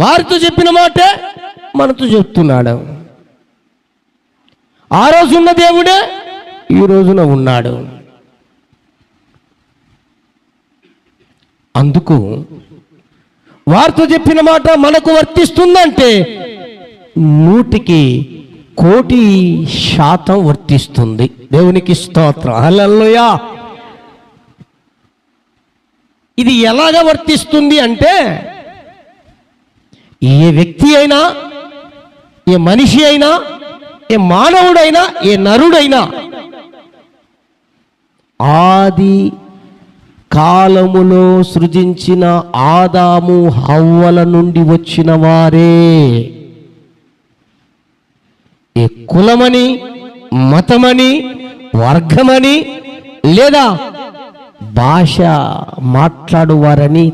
వారితో చెప్పిన మాటే మనతో చెప్తున్నాడు. ఆ రోజు ఉన్న దేవుడే ఈ రోజున ఉన్నాడు. అందుకు వారితో చెప్పిన మాట మనకు వర్తిస్తుందంటే నూటికి కోటి శాతం వర్తిస్తుంది. దేవునికి స్తోత్రం. హల్లెలూయా. ఇది ఎలాగ వర్తిస్తుంది అంటే ఏ వ్యక్తి అయినా ఏ మనిషి అయినా ఏ మానవుడైనా ఏ నరుడైనా ఆది కాలములో సృజించిన ఆదాము హవ్వల నుండి వచ్చిన వారే. ఏ కులమని మతమని వర్గమని లేదా భాష మాట్లాడువారని